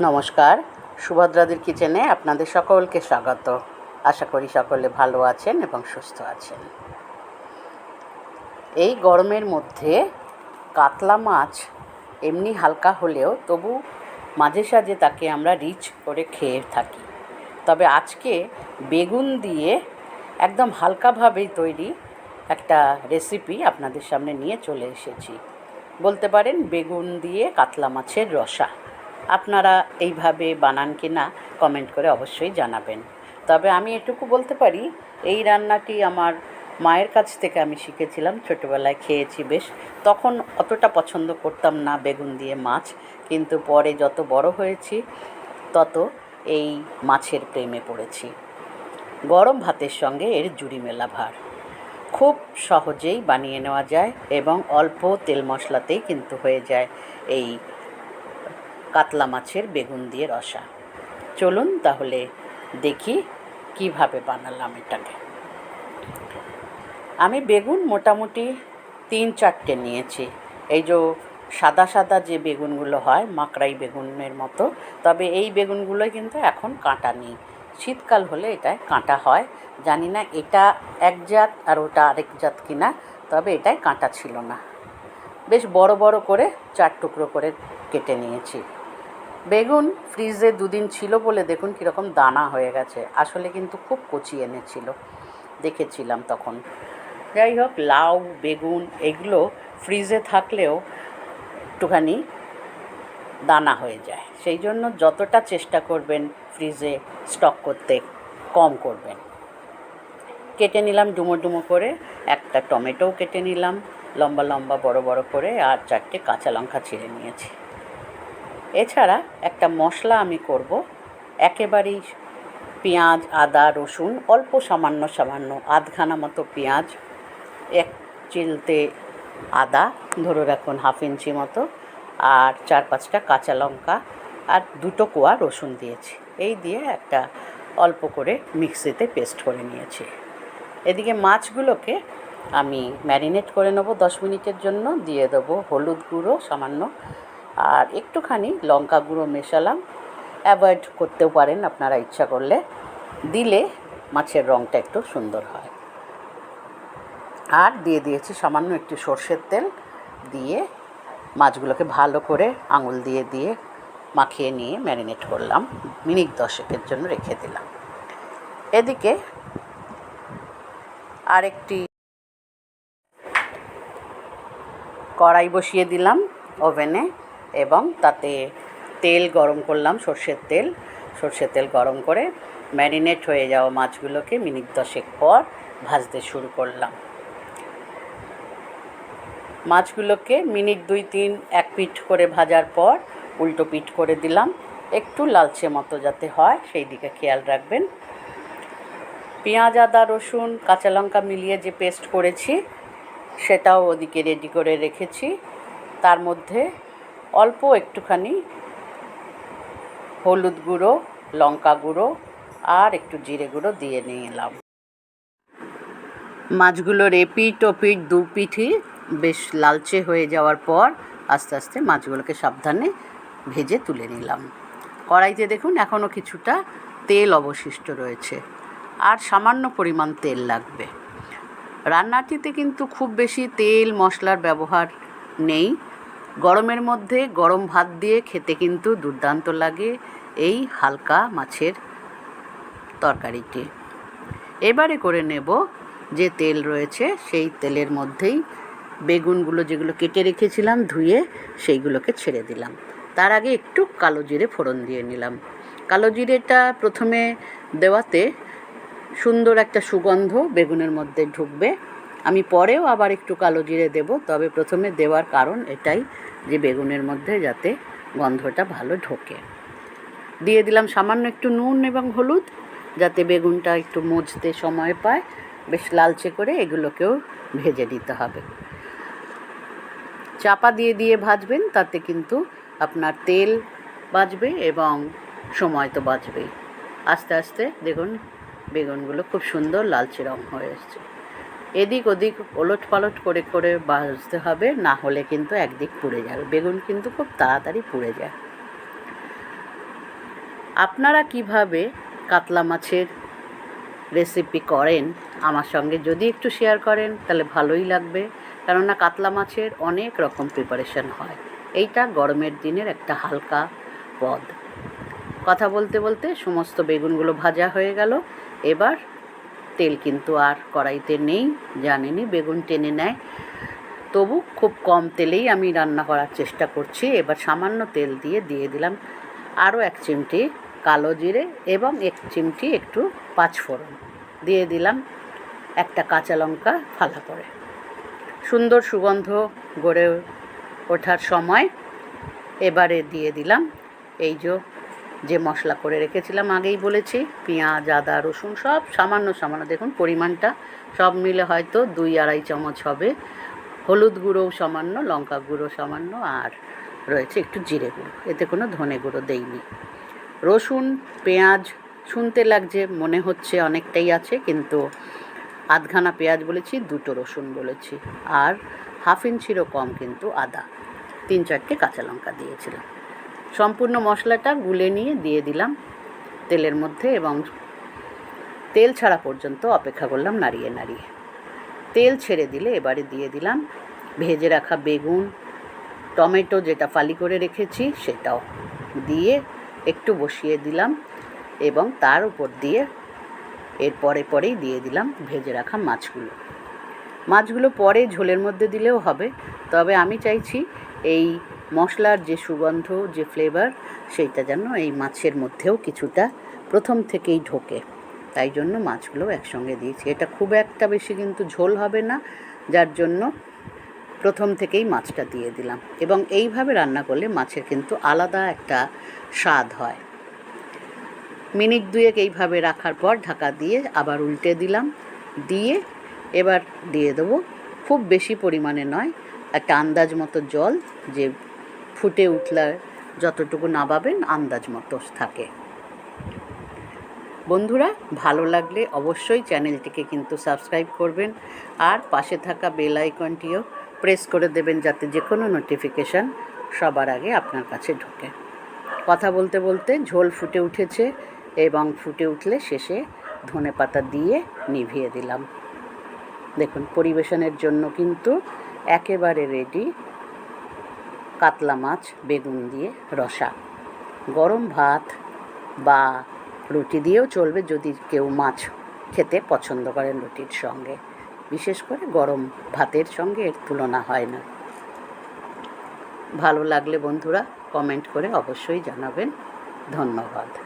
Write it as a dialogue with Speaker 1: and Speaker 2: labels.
Speaker 1: নমস্কার। সুভদ্রাদের কিচেনে আপনাদের সকলকে স্বাগত। আশা করি সকলে ভালো আছেন এবং সুস্থ আছেন। এই গরমের মধ্যে কাতলা মাছ এমনি হালকা হলেও তবু মাঝে সাঝে তাকে আমরা রিচ করে খেয়ে থাকি। তবে আজকে বেগুন দিয়ে একদম হালকাভাবেই তৈরি একটা রেসিপি আপনাদের সামনে নিয়ে চলে এসেছি। বলতে পারেন, বেগুন দিয়ে কাতলা মাছের রসা। আপনারা এইভাবে বানান কি না কমেন্ট করে অবশ্যই জানাবেন। তবে আমি এটুকু বলতে পারি, এই রান্নাটি আমার মায়ের কাছ থেকে আমি শিখেছিলাম, ছোটোবেলায় খেয়েছি বেশ। তখন অতটা পছন্দ করতাম না বেগুন দিয়ে মাছ, কিন্তু পরে যত বড় হয়েছি, তত এই মাছের প্রেমে পড়েছি। গরম ভাতের সঙ্গে এর জুড়ি মেলা ভার। খুব সহজেই বানিয়ে নেওয়া যায় এবং অল্প তেল মশলাতেই কিন্তু হয়ে যায় এই কাতলা মাছের বেগুন দিয়ে রসা। চলুন তাহলে দেখি কীভাবে বানালাম এটাকে। আমি বেগুন মোটামুটি তিন চারটে নিয়েছি। এই যে সাদা সাদা যে বেগুনগুলো হয়, মাকড়াই বেগুনের মতো, তবে এই বেগুনগুলোই কিন্তু এখন কাঁটা নেই। শীতকাল হলে এটায় কাঁটা হয়। জানি না এটা এক জাত আর ওটা আরেক জাত কিনা, তবে এটায় কাঁটা ছিল না। বেশ বড় বড় করে চার টুকরো করে কেটে নিয়েছি। বেগুন ফ্রিজে দুদিন ছিল বলে দেখুন কীরকম দানা হয়ে গেছে। আসলে কিন্তু খুব কচি এনেছিল, দেখেছিলাম তখন। যাই হোক, লাউ, বেগুন এগুলো ফ্রিজে থাকলেও একটুখানি দানা হয়ে যায়। সেই জন্য যতটা চেষ্টা করবেন ফ্রিজে স্টক করতে, কম করবেন। কেটে নিলাম ডুমো ডুমো করে, একটা টমেটোও কেটে নিলাম, লম্বা লম্বা বড় বড় করে, আর চারটে কাঁচা লঙ্কা ছিঁড়ে নিয়েছি। এছাড়া একটা মশলা আমি করব। একেবারেই পেঁয়াজ, আদা, রসুন, অল্প সামান্য সামান্য আধখানা মতো পেঁয়াজ, এক চিলতে আদা, ধরে রাখুন হাফ ইঞ্চি মতো, আর চার পাঁচটা কাঁচা লঙ্কা, আর দুটো কোয়া রসুন দিয়েছি। এই দিয়ে একটা অল্প করে মিক্সিতে পেস্ট করে নিয়েছি। এদিকে মাছগুলোকে আমি ম্যারিনেট করে নেব দশ মিনিটের জন্য। দিয়ে দেবো হলুদ গুঁড়ো, সামান্য আর একটুখানি লঙ্কা গুঁড়ো মেশালাম। অ্যাভয়েড করতেও পারেন আপনারা ইচ্ছা করলে। দিলে মাছের রঙটা একটু সুন্দর হয়। আর দিয়ে দিয়েছি সামান্য একটু সর্ষের তেল। দিয়ে মাছগুলোকে ভালো করে আঙুল দিয়ে দিয়ে মাখিয়ে নিয়ে ম্যারিনেট করলাম। মিনিট দশেকের জন্য রেখে দিলাম। এদিকে আরেকটি কড়াই বসিয়ে দিলাম ওভেনে। এবং তাতে তেল গরম করলাম, সর্ষের তেল। সর্ষের তেল গরম করে ম্যারিনেট হয়ে যাওয়া মাছগুলোকে মিনিট দশেক পর ভাজতে শুরু করলাম। মাছগুলোকে মিনিট দুই তিন এক পিঠ করে ভাজার পর উল্টো পিঠ করে দিলাম। একটু লালচে মতো যাতে হয়, সেই দিকে খেয়াল রাখবেন। পেঁয়াজ, আদা, রসুন, কাঁচা লঙ্কা মিলিয়ে যে পেস্ট করেছি, সেটাও ওদিকে রেডি করে রেখেছি। তার মধ্যে অল্প একটুখানি হলুদ গুঁড়ো, লঙ্কা গুঁড়ো আর একটু জিরে গুঁড়ো দিয়ে নিলাম। মাছগুলোর এপিঠ ওপিঠ দু পিঠই বেশ লালচে হয়ে যাওয়ার পর আস্তে আস্তে মাছগুলোকে সাবধানে ভেজে তুলে নিলাম। কড়াইতে দেখুন এখনও কিছুটা তেল অবশিষ্ট রয়েছে আর সামান্য পরিমাণ তেল লাগবে। রান্নাটিতে কিন্তু খুব বেশি তেল মশলার ব্যবহার নেই। গরমের মধ্যে গরম ভাত দিয়ে খেতে কিন্তু দুর্দান্ত লাগে এই হালকা মাছের তরকারিটি। এবারে করে নেব যে তেল রয়েছে, সেই তেলের মধ্যেই বেগুনগুলো যেগুলো কেটে রেখেছিলাম, ধুয়ে সেইগুলোকে ছেড়ে দিলাম। তার আগে একটু কালো জিরে ফোড়ন দিয়ে নিলাম। কালো জিরেটা প্রথমে দেওয়াতে সুন্দর একটা সুগন্ধ বেগুনের মধ্যে ঢুকবে। আমি পরেও আবার একটু কালো জিরে দেব, তবে প্রথমে দেওয়ার কারণ এটাই যে বেগুনের মধ্যে যাতে গন্ধটা ভালো ঢোকে। দিয়ে দিলাম সামান্য একটু নুন এবং হলুদ, যাতে বেগুনটা একটু মজতে সময় পায়। বেশ লালচে করে এগুলোকেও ভেজে দিতে হবে। চাপা দিয়ে দিয়ে ভাজবেন, তাতে কিন্তু আপনার তেল বাঁচবে এবং সময় তো বাঁচবেই আস্তে আস্তে দেখুন বেগুনগুলো খুব সুন্দর লালচে রং হয়ে এসছে। এদিক ওদিক ওলট পালট করে করে ভাজতে হবে, না হলে কিন্তু একদিক পুড়ে যাবে। বেগুন কিন্তু খুব তাড়াতাড়ি পুড়ে যায়। আপনারা কীভাবে কাতলা মাছের রেসিপি করেন আমার সঙ্গে যদি একটু শেয়ার করেন, তাহলে ভালোই লাগবে। কেননা কাতলা মাছের অনেক রকম প্রিপারেশন হয়। এইটা গরমের দিনের একটা হালকা পদ। কথা বলতে বলতে সমস্ত বেগুনগুলো ভাজা হয়ে গেল। এবার তেল কিন্তু আর কড়াইতে নেই, জানেনি, বেগুন টেনে নেয়। তবু খুব কম তেলেই আমি রান্না করার চেষ্টা করছি। এবার সামান্য তেল দিয়ে দিয়ে দিলাম আরও এক চিমটি কালো জিরে এবং এক চিমটি একটু পাঁচফোড়ন। দিয়ে দিলাম একটা কাঁচা লঙ্কা ফালা করে। সুন্দর সুগন্ধ গড়ে ওঠার সময় এবারে দিয়ে দিলাম এই যে যে মশলা করে রেখেছিলাম আগেই বলেছি, পেঁয়াজ, আদা, রসুন সব সামান্য সামান্য। দেখুন পরিমাণটা সব মিলে হয়তো দুই আড়াই চামচ হবে। হলুদ গুঁড়োও সামান্য, লঙ্কা গুঁড়ো সামান্য আর রয়েছে একটু জিরে গুঁড়ো। এতে কোনো ধনে গুঁড়ো দেইনি। রসুন, পেঁয়াজ শুনতে লাগছে, মনে হচ্ছে অনেকটাই আছে, কিন্তু আধখানা পেঁয়াজ বলেছি, দুটো রসুন বলেছি। আর হাফ ইঞ্চিরও কম কিন্তু আদা। তিন চারটে কাঁচা লঙ্কা দিয়েছিলাম। সম্পূর্ণ মশলাটা গুলে নিয়ে দিয়ে দিলাম তেলের মধ্যে এবং তেল ছাড়া পর্যন্ত অপেক্ষা করলাম নাড়িয়ে নাড়িয়ে। তেল ছেড়ে দিলে এবারে দিয়ে দিলাম ভেজে রাখা বেগুন, টমেটো যেটা ফালি করে রেখেছি সেটাও দিয়ে একটু বসিয়ে দিলাম এবং তার উপর দিয়ে এর পরে পরেই দিয়ে দিলাম ভেজে রাখা মাছগুলো। মাছগুলো পরে ঝোলের মধ্যে দিলেও হবে, তবে আমি চাইছি এই মশলার যে সুগন্ধ, যে ফ্লেভার সেইটা যেন এই মাছের মধ্যেও কিছুটা প্রথম থেকেই ঢোকে। তাই জন্য মাছগুলো একসঙ্গে দিয়েছি। এটা খুব একটা বেশি কিন্তু ঝোল হবে না, যার জন্য প্রথম থেকেই মাছটা দিয়ে দিলাম। এবং এইভাবে রান্না করলে মাছের কিন্তু আলাদা একটা স্বাদ হয়। মিনিট দুয়েক এইভাবে রাখার পর ঢাকা দিয়ে আবার উল্টে দিলাম। দিয়ে এবার দিয়ে দেবো খুব বেশি পরিমাণে নয়, একটা আন্দাজ মতো জল যে ফুটে উঠলে যতটুকু নাবাবেন আন্দাজ মতো থাকে। বন্ধুরা, ভালো লাগলে অবশ্যই চ্যানেলটিকে কিন্তু সাবস্ক্রাইব করবেন আর পাশে থাকা বেল আইকনটিও প্রেস করে দেবেন যাতে যে কোনো নোটিফিকেশান সবার আগে আপনার কাছে ঢোকে। কথা বলতে বলতে ঝোল ফুটে উঠেছে এবং ফুটে উঠলে শেষে ধনে পাতা দিয়ে নিভিয়ে দিলাম। দেখুন, পরিবেশনের জন্য কিন্তু একেবারে রেডি কাতলা মাছ, বেগুন দিয়ে রসা। গরম ভাত বা রুটি দিয়েও চলবে যদি কেউ মাছ খেতে পছন্দ করেন রুটির সঙ্গে। বিশেষ করে গরম ভাতের সঙ্গে এর তুলনা হয় না। ভালো লাগলে বন্ধুরা কমেন্ট করে অবশ্যই জানাবেন। ধন্যবাদ।